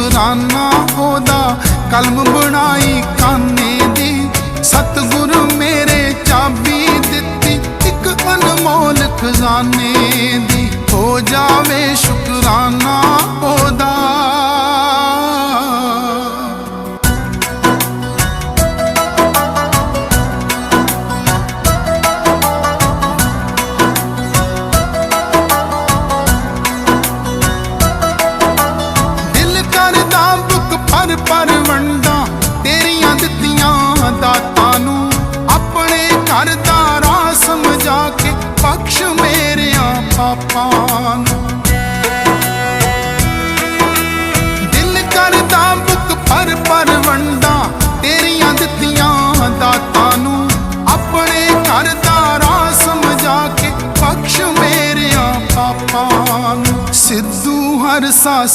ਸ਼ੁਕਰਾਨਾ ਉਹਦਾ ਕਲਮ ਬਣਾਈ ਕਾਨੇ ਦੀ। ਸਤਿਗੁਰ ਮੇਰੇ ਚਾਬੀ ਦਿੱਤੀ, ਇੱਕ ਅਨਮੋਲ ਖਜ਼ਾਨੇ ਦੀ। ਹੋ ਜਾਵੇ ਮੇਰਿਆਂ ਦਿਲ ਕਰਦਾ ਬੁੱਕ ਪਰ ਪਰ ਵੰਡਾ, ਤੇਰੀਆਂ ਦਿੱਤੀਆਂ ਦਾਤਾਂ ਨੂੰ। ਆਪਣੇ ਘਰ ਦਾ ਰਾਹ ਸਮਝਾ ਕੇ ਬਖਸ਼ ਮੇਰਿਆਂ ਪਾਪਾਂ ਸਿੱਧੂ ਹਰ ਸਾ